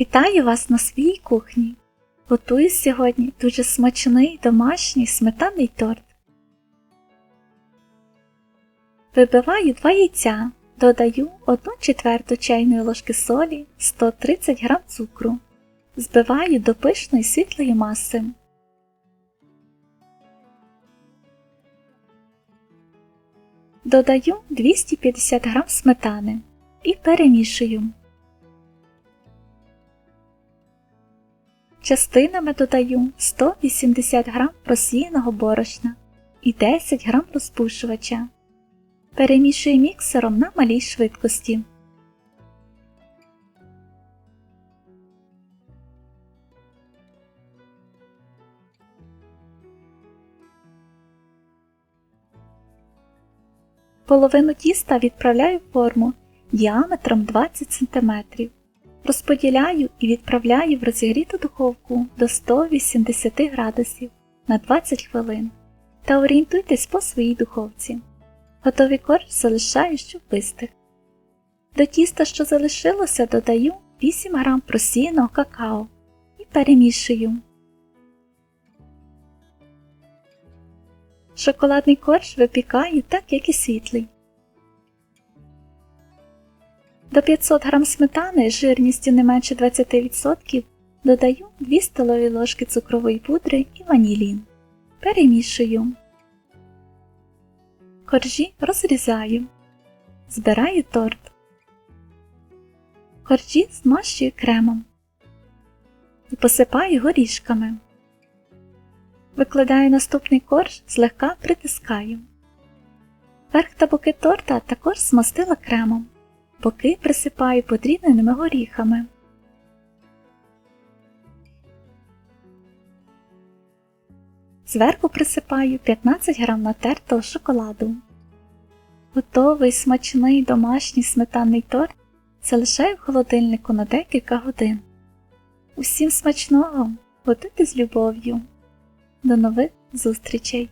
Вітаю вас на своїй кухні. Готую сьогодні дуже смачний домашній сметанний торт. Вибиваю 2 яйця, додаю 1 четверту чайної ложки солі, 130 г цукру. Збиваю до пишної світлої маси. Додаю 250 г сметани і перемішую. Частинами додаю 180 г просіяного борошна і 10 г розпушувача. Перемішую міксером на малій швидкості. Половину тіста відправляю в форму діаметром 20 см. Розподіляю і відправляю в розігріту духовку до 180 градусів на 20 хвилин та орієнтуйтесь по своїй духовці. Готовий корж залишаю, щоб вистиг. До тіста, що залишилося, додаю 8 г просіяного какао і перемішую. Шоколадний корж випікаю так, як і світлий. До 500 г сметани жирністю не менше 20% додаю 2 столові ложки цукрової пудри і ванілін. Перемішую. Коржі розрізаю. Збираю торт. Коржі змащую кремом і посипаю горішками. Викладаю наступний корж, злегка притискаю. Верх та боки торта також змастила кремом. Боки присипаю подрібненими горіхами. Зверху присипаю 15 грам натертого шоколаду. Готовий смачний домашній сметанний торт залишаю в холодильнику на декілька годин. Усім смачного! Готуйте з любов'ю! До нових зустрічей!